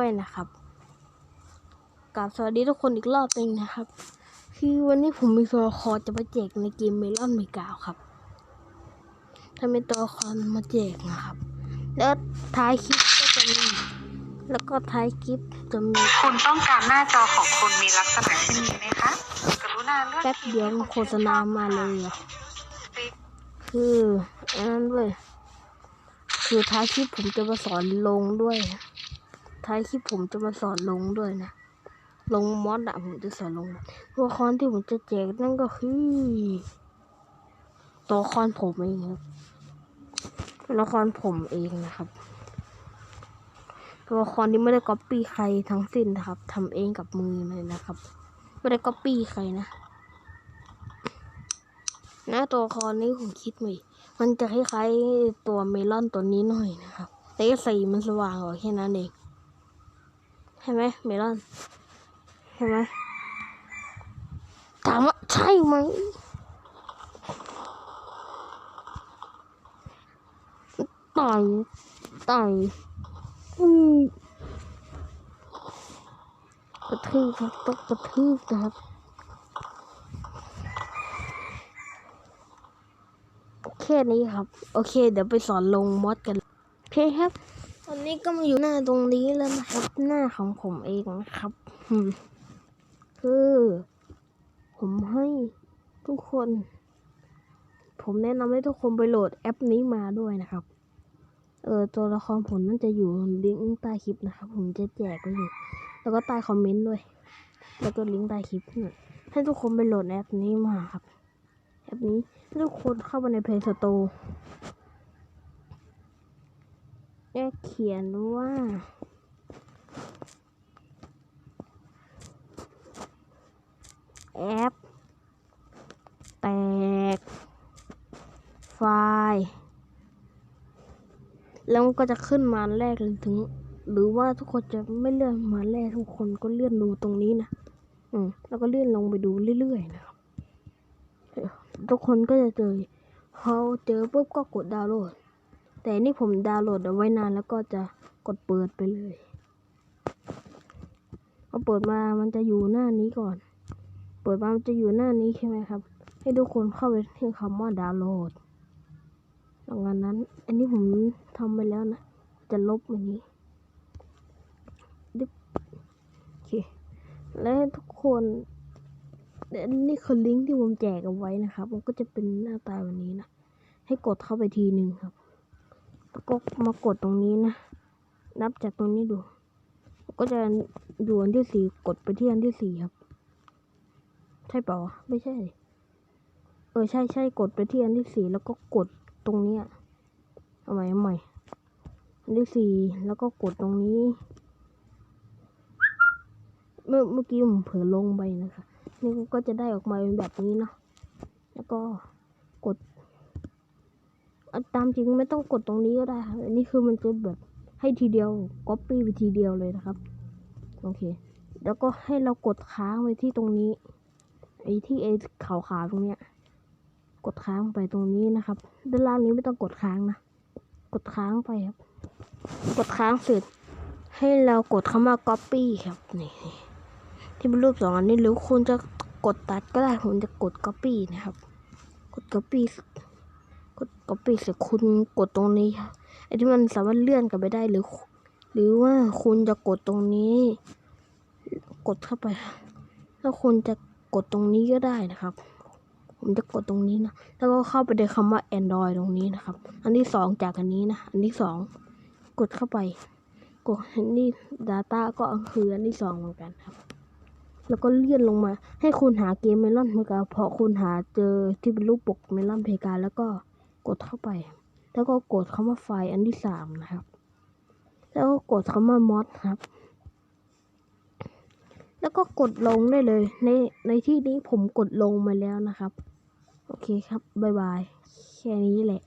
ด้วยนะครับกราบสวัสดีทุกคนอีกรอบหนึงนะครับ คือวันนี้ผมมีตัวละครจะมาแจกในเกมเมลอนเมกาครับถ้าเป็นตัวละครมาแจกนะครับ แล้วท้ายคลิปก็จะมีแล้วก็ท้ายคลิปจะมี คุณต้องการหน้าจอของคุณมีลักษณะเช่นนี้ไหมคะกรุณาเลือกแป๊บเดียวโฆษณามาเลยอะติ๊กคืออันนั้นเลยคือท้ายคลิปผมจะมาสอนลงด้วย ท้ายคลิปผมจะมาสอนลงด้วยนะ ลงมอดอะผมจะสอนลงตัวละครที่ผมจะแจกนั่นก็คือตัวละครผมเองครับตัวละครผมเองนะครับ ตัวละครนี้ไม่ได้ก๊อปปี้ใครทั้งสิ้นนะครับทำเองกับมือเลยนะครับ ไม่ได้ก๊อปปี้ใครนะหน้าตัวละครนี้ผมคิดใหม่มันจะคล้ายๆตัวเมลอนตัวนี้หน่อยนะครับแต่สีมันสว่างกว่าแค่นั้นเอง ใช่ไหมเมลอนใช่ไหมถามว่าใช่ไหมต่อยต่อยอืมกระทืบครับต้องกระทืบนะครับแค่นี้ครับ โอเค เดี๋ยวไปสอนลงมอดกัน โอเคครับ อนนี้ก็มาอยู่หน้าตรงนี้แล้วนะครับ หน้าของผมเองนะครับคือผมให้ทุกคน ผมแนะนำให้ทุกคนไปโหลดแอปนี้มาด้วยนะครับ เออตัวละครผมนั่นจะอยู่ลิงก์ใต้คลิปนะครับ ผมจะแจกไว้อยู่ แล้วก็ใต้คอมเมนต์ด้วย แล้วก็ลิงก์ใต้คลิปนะให้ทุกคนไปโหลดแอปนี้มาครับ แอปนี้ให้ทุกคนเข้าไปใน Play Store แค่เขียนว่าแอปแตก ไฟล์ แล้วก็จะขึ้นมาแรกเลยถึง หรือว่าทุกคนจะไม่เลื่อนมาแรกทุกคนก็เลื่อนดูตรงนี้นะ อืม แล้วก็เลื่อนลงไปดูเรื่อยๆนะครับ ทุกคนก็จะเจอพอเจอปุ๊บก็กดดาวน์โหลด แต่นี่ผมดาวน์โหลดเอาไว้นานแล้วก็จะกดเปิดไปเลยพอเปิดมามันจะอยู่หน้านี้ก่อน เปิดมามันจะอยู่หน้านี้ใช่ไหมครับ ให้ทุกคนเข้าไปที่คำว่าดาวน์โหลดดังจากนั้น อันนี้ผมทำไปแล้วนะ จะลบอันนี้ดึ๊บโอเค และทุกคนนี่คือลิงก์ที่ผมแจกเอาไว้นะครับ มันก็จะเป็นหน้าตาแบบนี้นะ ให้กดเข้าไปทีหนึ่งครับ ก็มากดตรงนี้นะ นับจากตรงนี้ดู ก็จะอยู่อันที่สี่กดไปที่อันที่สี่ครับ ใช่เปล่าวะไม่ใช่ เออใช่ใช่กดไปที่อันที่สี่แล้วก็กดตรงเนี้ยเอาใหม่เอาใหม่อันที่สี่แล้วก็กดตรงนี้ เมื่อเมื่อกี้ผมเผลอลงไปนะคะนี่ก็จะได้ออกมาเป็นแบบนี้เนาะแล้วก็กด ตามจริงไม่ต้องกดตรงนี้ก็ได้ครับอันนี้คือมันจะแบบให้ทีเดียวก๊อปปี้ไปทีเดียวเลยนะครับ โอเค แล้วก็ให้เรากดค้างไว้ที่ตรงนี้ไอ้ที่ไอ้ขาวๆตรงเนี้ย กดค้างไปตรงนี้นะครับ ด้านล่างนี้ไม่ต้องกดค้างนะ กดค้างไปครับ กดค้างเสร็จ ให้เรากดคำว่า copy ครับนี่ที่เป็นรูปสองอันนี้หรือคุณจะกดตัดก็ได้ผมจะกด copy นะครับ กด copy copy เสร็จคุณกดตรงนี้ไอ้ที่มันสามารถเลื่อนกลับไปได้หรือ หรือว่าคุณจะกดตรงนี้ กดเข้าไป ถ้าคุณจะกดตรงนี้ก็ได้นะครับ ผมจะกดตรงนี้นะ แล้วก็เข้าไปในคำว่า Android ตรงนี้นะครับ อันที่สองจากอันนี้นะ อันที่สองกดเข้าไป กดอันนี้ Data ก็คืออันที่สองเหมือนกันครับ แล้วก็เลื่อนลงมา ให้คุณหาเกมเมลอนเพกาเพราะคุณหาเจอที่เป็นรูปปกเมลอนเพกาแล้วก็ กดเข้าไป แล้วก็กดคำว่าไฟล์อันที่สามนะครับ แล้วก็กดคำว่ามอสครับ แล้วก็กดลงได้เลย ในในที่นี้ผมกดลงมาแล้วนะครับ โอเคครับ บ๊ายบาย แค่นี้แหละ